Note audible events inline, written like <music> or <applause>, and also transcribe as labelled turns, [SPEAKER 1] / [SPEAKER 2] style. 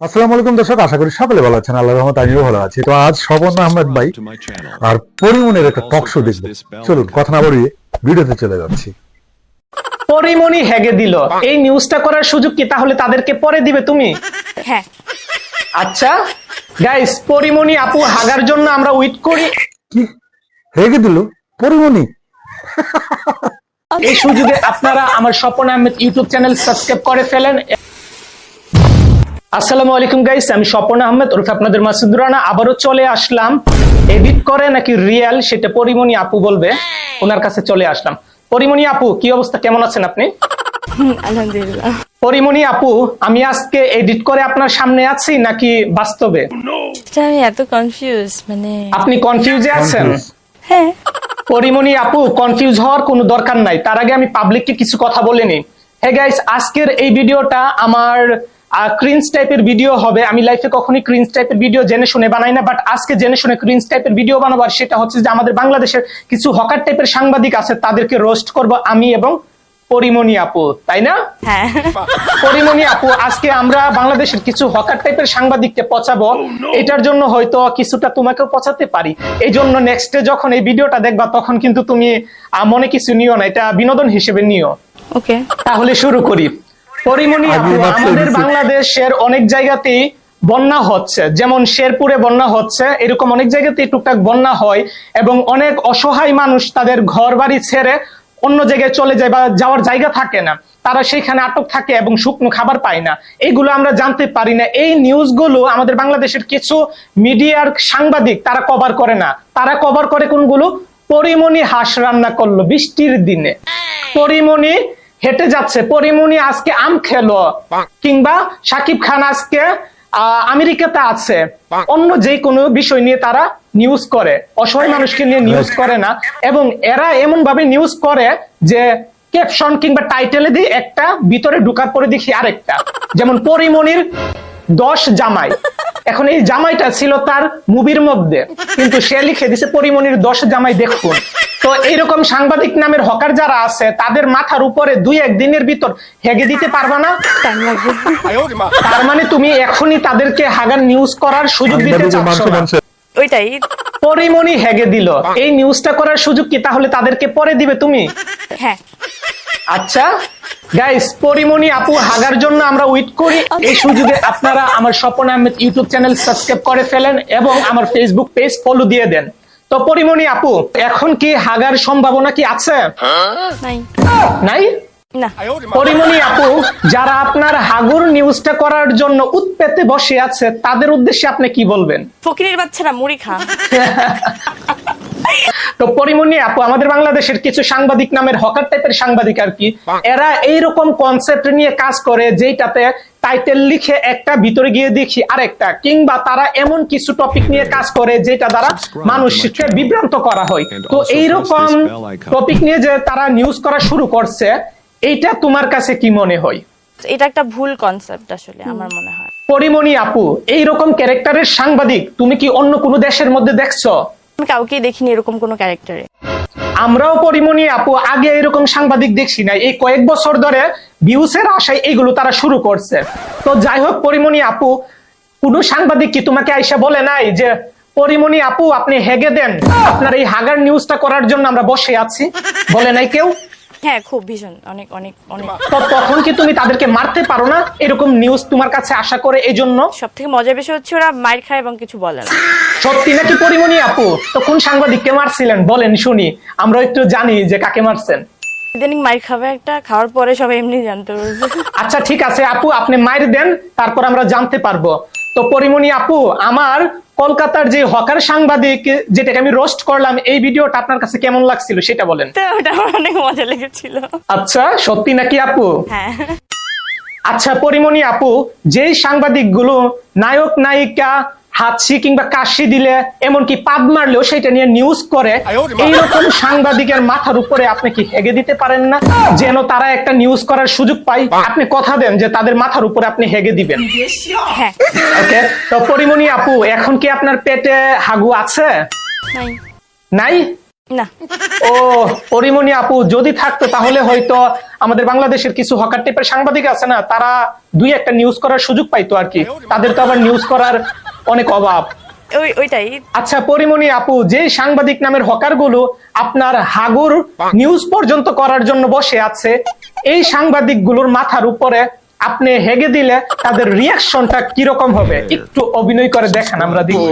[SPEAKER 1] আসসালামু আলাইকুম দর্শক আশা করি সকলে ভালো আছেন। আল্লাহ রহমত আমিও ভালো আছি। তো আজ স্বপন আহমেদ ভাই আর পরিমনের একটা টক শো দেখব। চলুন কথা না বলিয়ে ভিডিওতে চলে যাচ্ছি।
[SPEAKER 2] পরিমণি হেগে দিল। এই নিউজটা করার সুযোগ কি? তাহলে তাদেরকে পরে দিবে তুমি?
[SPEAKER 3] হ্যাঁ।
[SPEAKER 2] আচ্ছা গাইস পরিমণি আপু হাগার জন্য আমরা ওয়েট করি।
[SPEAKER 1] কি? রেগে দিল? পরিমনি
[SPEAKER 2] এই সুযোগে আপনারা আমার Swapan Ahmed YouTube channel subscribe করে ফেলেন আসসালামু আলাইকুম গাইস আমি স্বপন আহমেদ ওরফে আপনাদের মাসুদুর রানা। আবারও চলে আসলাম। এডিট করে নাকি রিয়েল সেটা পরিমণি আপু বলবে। ওনার কাছে চলে আসলাম। পরিমণি আপু কি অবস্থা? কেমন আছেন আপনি?
[SPEAKER 3] হুম, আলহামদুলিল্লাহ।
[SPEAKER 2] পরিমণি আপু আমি আজকে এডিট করে আপনার সামনে আছি নাকি বাস্তবে?
[SPEAKER 3] আমি এত কনফিউজ মানে
[SPEAKER 2] আপনি কনফিউজে আছেন?
[SPEAKER 3] হ্যাঁ।
[SPEAKER 2] পরিমণি আপু কনফিউজ হওয়ার কোনো দরকার নাই। তার আগে আমি পাবলিককে কিছু কথা বলে নিই। হে গাইস আজকের এই ভিডিওটা আমার ক্রিন্স টাইপের ভিডিও হবে। আমি লাইফে কখনোই ক্রিন্স টাইপের ভিডিও জেনে শুনে বানাই না বাট আজকে জেনে শুনে ক্রিন্স টাইপের ভিডিও বানাবার সেটা হচ্ছে যে আমাদের বাংলাদেশের কিছু হকার টাইপের সাংবাদিক আছে তাদেরকে রোস্ট করব আমি এবং পরিমণি আপু তাই না?
[SPEAKER 3] হ্যাঁ।
[SPEAKER 2] পরিমণি আপু আজকে আমরা বাংলাদেশের কিছু হকার টাইপের সাংবাদিককে পচাবো। এটার জন্য হয়তো কিছুটা তোমাকেও পচাতে পারি। এই জন্য নেক্সটে যখন এই ভিডিওটা দেখবা তখন কিন্তু তুমি আহ, মনে কিছু নিও না এটা বিনোদন হিসেবে নিও।
[SPEAKER 3] ওকে
[SPEAKER 2] তাহলে শুরু করি। পরিমণি আমাদের বাংলাদেশের অনেক জায়গাতেই বন্যা হচ্ছে। যেমন শেরপুরে বন্যা হচ্ছে এরকম অনেক জায়গাতেই টুকটাক বন্যা হয় এবং অনেক অসহায় মানুষ তাদের ঘর বাড়ি ছেড়ে অন্য জায়গায় চলে যায় বা যাওয়ার জায়গা থাকে না। তারা সেখানে আটক থাকে এবং শুকনো খাবার পায় না। এইগুলো আমরা জানতে পারি না। এই নিউজগুলো আমাদের বাংলাদেশের কিছু মিডিয়ার সাংবাদিক তারা কভার করে না। তারা কভার করে কোনগুলো? পরিমণি হাঁস রান্না করল বৃষ্টির দিনে। পরিমণি হেঁটে যাচ্ছে। পরিমণি আজকে আম খেলো। কিংবা সাকিব খান আজকে আমেরিকাতে আছে। অন্য যে কোনো বিষয় নিয়ে তারা নিউজ করে। অসহায় মানুষকে নিয়ে নিউজ করে না। এবং এরা এমন ভাবে নিউজ করে যে ক্যাপশন কিংবা টাইটেলে দিয়ে একটা ভিতরে ঢুকার পরে দেখি আরেকটা। যেমন পরিমণির দশ জামাই। এখন এই জামাইটা ছিল তার মুভির মধ্যে। কিন্তু সে লিখে দিছে পরিমণির দশ জামাই দেখুন। তো এইরকম সাংবাদিক নামের হকার যারা আছে তাদের মাথার উপরে দুই একদিনের ভিতর হেগে দিতে পারবা না? তার মানে তুমি এখনই তাদেরকে হাগার নিউজ করার সুযোগ দিতে চাচ্ছ
[SPEAKER 3] ওইটাই।
[SPEAKER 2] পরিমণি হেগে দিল। এই নিউজটা করার সুযোগ কি? তাহলে তাদেরকে পরে দিবে তুমি?
[SPEAKER 3] হ্যাঁ।
[SPEAKER 2] আচ্ছা গাইস পরিমণি আপু হাগার জন্য আমরা ওয়েট করি। এই সুযোগে আপনারা আমার Swapan Ahmed YouTube channel subscribe করে ফেলেন এবং আমার ফেসবুক পেজ ফলো দিয়ে দেন। তো পরিমণি আপু এখন কি হাগার সম্ভাবনা কি আছে?
[SPEAKER 3] নাই।
[SPEAKER 2] নাই?
[SPEAKER 3] না।
[SPEAKER 2] পরিমণি আপু যারা আপনার হাগুর নিউজটা করার জন্য উৎপেতে বসে আছে তাদের উদ্দেশ্যে আপনি কি বলবেন?
[SPEAKER 3] ফকিরের বাচ্চারা মুড়ি খা <laughs>
[SPEAKER 2] তো পরিমণি আপু আমাদের বাংলাদেশের কিছু সাংবাদিক নামের হকার টাইপের সাংবাদিক আর কি এরা এইরকম কনসেপ্ট নিয়ে কাজ করে যেটাতে টাইটেল লিখে একটা ভিতরে গিয়ে দেখি আরেকটা কিংবা তারা এমন কিছু টপিক নিয়ে কাজ করে যেটা দ্বারা মানুষকে বিভ্রান্ত করা হয়। তো এইরকম টপিক নিয়ে যে তারা নিউজ করা শুরু করছে এইটা তোমার কাছে কি মনে হয়?
[SPEAKER 3] এটা একটা ভুল কনসেপ্ট আসলে আমার মনে হয়।
[SPEAKER 2] পরিমণি আপু এইরকম ক্যারেক্টারের সাংবাদিক তুমি কি অন্য কোনো দেশের মধ্যে দেখছ?
[SPEAKER 3] আমি কাউকেই দেখিনি এরকম কোনো ক্যারেক্টারে
[SPEAKER 2] আমরাও পরিমণি আপু আগে এরকম সাংবাদিক দেখছি না এই কয়েক বছর ধরে ভিউসের আশায় এইগুলো তারা শুরু করছে। তো যাই হোক পরিমণি আপু কোন সাংবাদিক কি তোমাকে আইসা বলে নাই যে পরিমণি আপু আপনি হেগে দেন? আপনার এই হাগার নিউজটা করার জন্য আমরা বসে আছি। বলে নাই কেউ?
[SPEAKER 3] হ্যাঁ খুব ভীষণ। অনেক অনেক অনেক।
[SPEAKER 2] তো তখন কি তুমি তাদেরকে মারতে পারো না? এরকম নিউজ তোমার কাছে আশা করে এই জন্য?
[SPEAKER 3] সব থেকে মজার বিষয় হচ্ছে ওরা মাইর খায় এবং কিছু বলে না।
[SPEAKER 2] সত্যি নাকি পরিমণি আপু? তো কোন সাংবাদিককে মারছিলেন? বলেন শুনি। আমরা একটু জানি যে কাকে মারছেন।
[SPEAKER 3] ইদানিং মাইর খাবে একটা খাওয়ার পরে সবাই এমনি জানতে পারবে।
[SPEAKER 2] আচ্ছা ঠিক আছে আপু আপনি মায়ের দেন তারপর আমরা জানতে পারব। তো পরিমণি আপু আমার কলকাতার যে হকার সাংবাদিক যেটাকে আমি রোস্ট করলাম এই ভিডিওটা আপনার কাছে কেমন লাগছিল সেটা বলেন।
[SPEAKER 3] ওটা আমার অনেক মজা লেগেছিল।
[SPEAKER 2] আচ্ছা সত্যি নাকি আপু?
[SPEAKER 3] হ্যাঁ।
[SPEAKER 2] আচ্ছা পরিমণি আপু যেই সাংবাদিকগুলো নায়ক নায়িকা হাতছি কিংবা কাশি দিলে এমনকি পাদ মারলেও সেটা নিয়ে নিউজ করে। এইরকম সাংবাদিকের মাথার উপরে আপনি কি হেগে দিতে পারেন না? যেন তারা একটা নিউজ করার সুযোগ পায়। আপনি কথা দেন যে তাদের মাথার উপরে আপনি হেগে দিবেন।
[SPEAKER 3] হ্যাঁ।
[SPEAKER 2] ওকে তো পরিমণি আপু এখন কি আপনার পেটে হাগু আছে?
[SPEAKER 3] নাই।
[SPEAKER 2] নাই?
[SPEAKER 3] না।
[SPEAKER 2] ও পরিমণি আপু যদি থাকতো তাহলে হয়তো আমাদের বাংলাদেশের কিছু হকার টাইপের সাংবাদিক আছে না তারা দুই একটা নিউজ করার সুযোগ পাইতো আর কি। তাদের তো আবার নিউজ করার অনেক অভাব।
[SPEAKER 3] ওই ওইটাই।
[SPEAKER 2] আচ্ছা পরিমণি আপু যে সাংবাদিক নামের হকারগুলো আপনার হাগুর নিউজ পর্যন্ত করার জন্য বসে আছে এই সাংবাদিকগুলোর মাথার উপরে আপনি হেগে দিলে তাদের রিয়াকশনটা কীরকম হবে? একটু অভিনয় করে দেখেন আমরা দেখি।